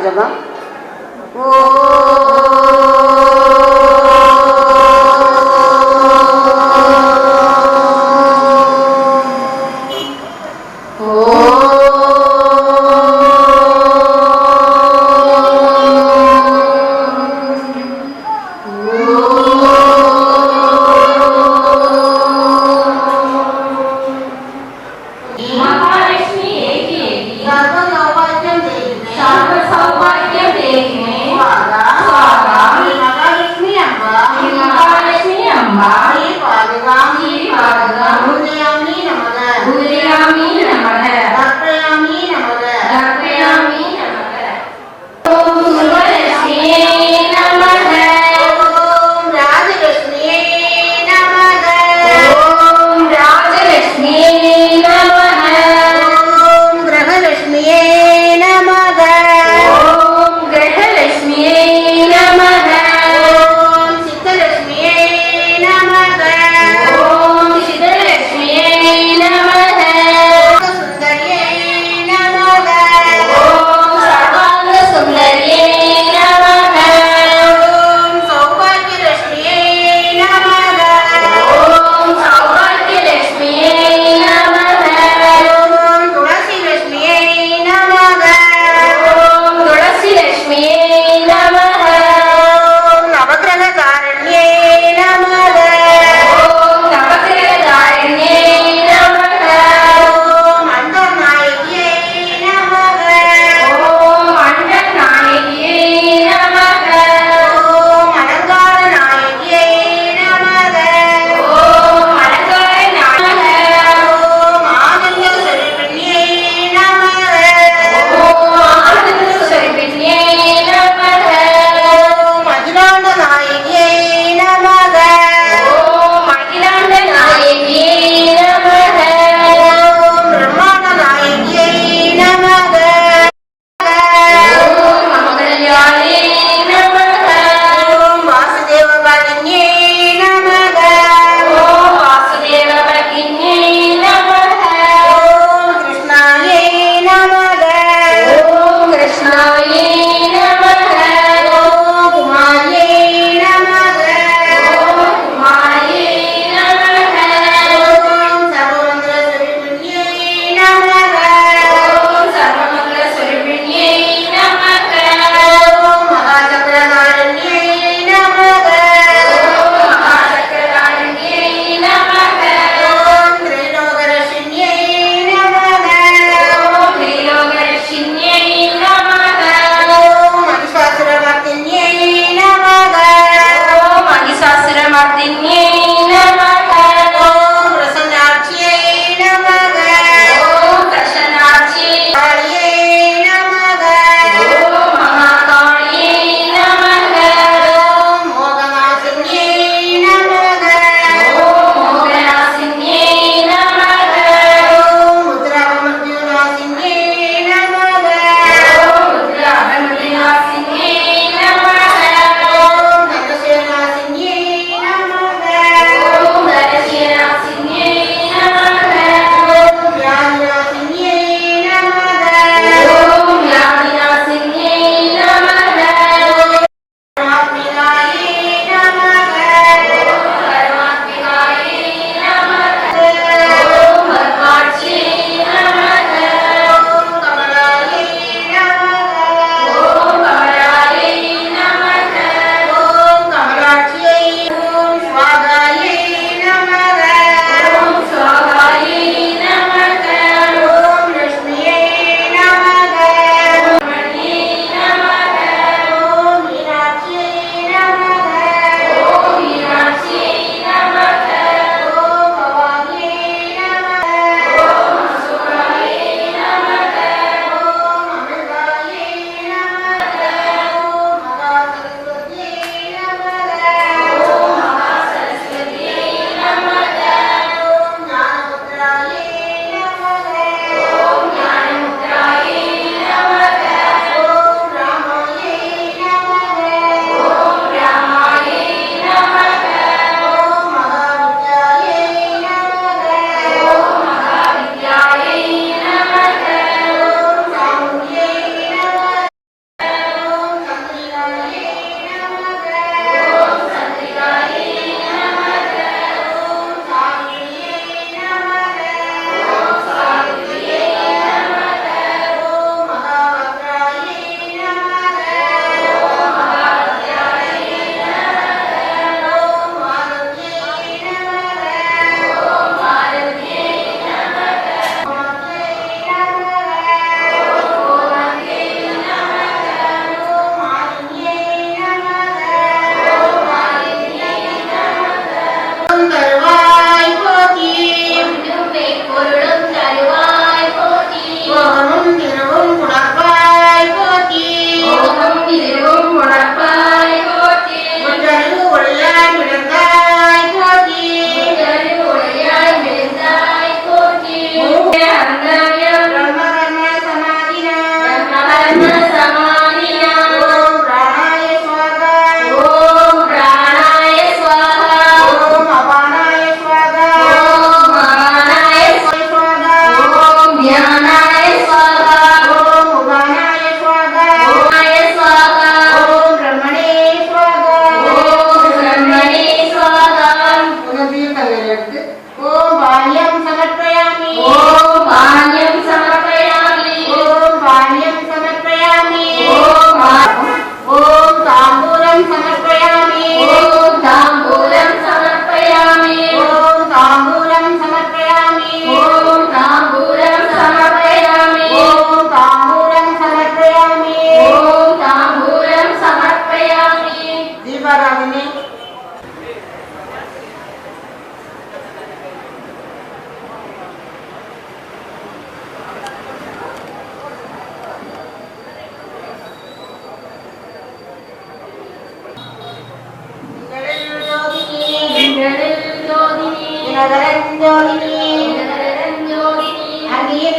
그러잖아. 오. നഗരം ജോലിനി നഗരം ജോലിനി അങ്ങിയിൽ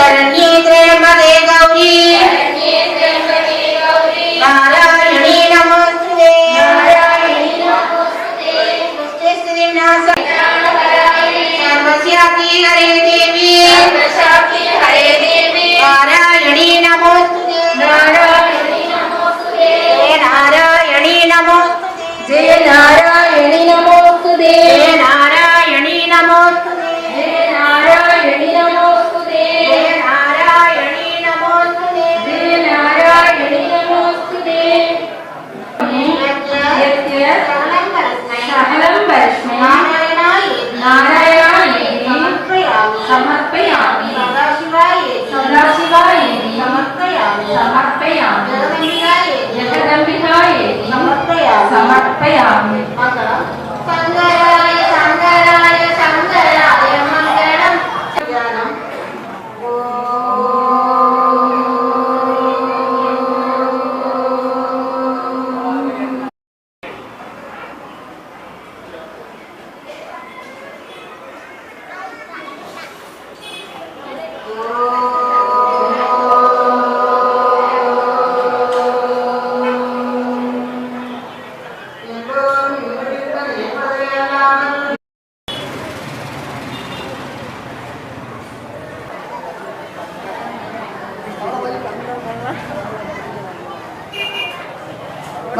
la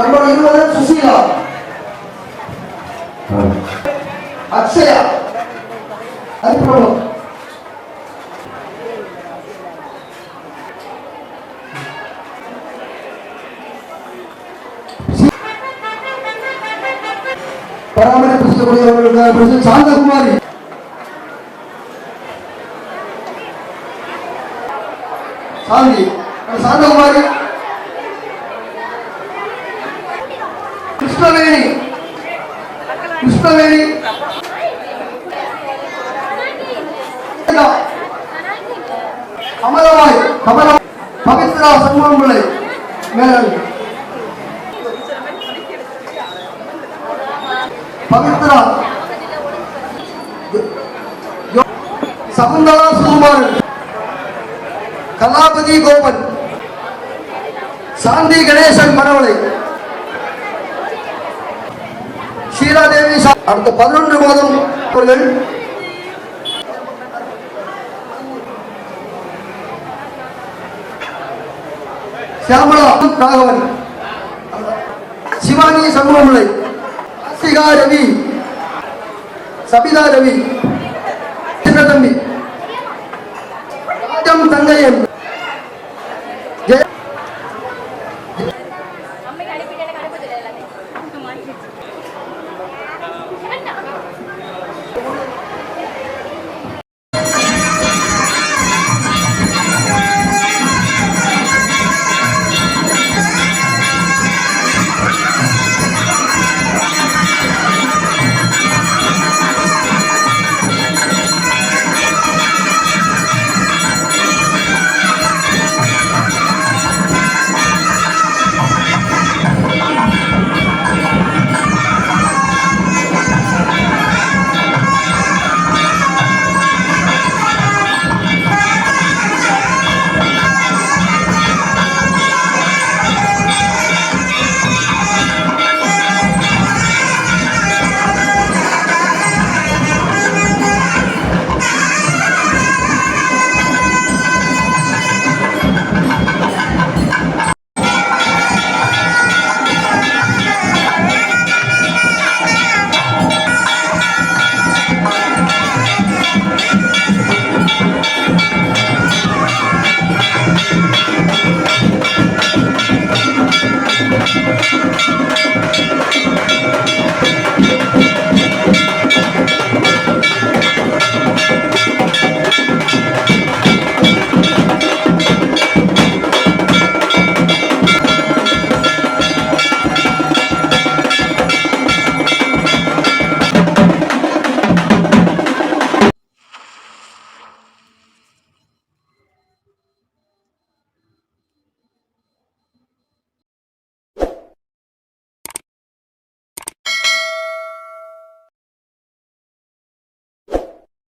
number இருபது சுசீலா. அக்ஷயா. அதுக்கப்புறம் பராமரிப்பு செய்யக்கூடியவர்களுக்கு சாந்தகுமாரி. அமலவாய் கமல பவித்ரா சண்முகம்பிள்ளை மேலல் பவித்ரா. சகுந்தலா சுகுமார் கலாபதி கோபன். சாந்தி கணேசன் மரவளை. ஷீலாதேவி அடுத்த பதினொன்று மாதம் அவர்கள் சியாமலா ராகவன். சிவானி சண்முகமுலை ஆசிகா ரவி. சபிதா ரவி. சின்ன தம்பி ராஜம் தங்கையன்.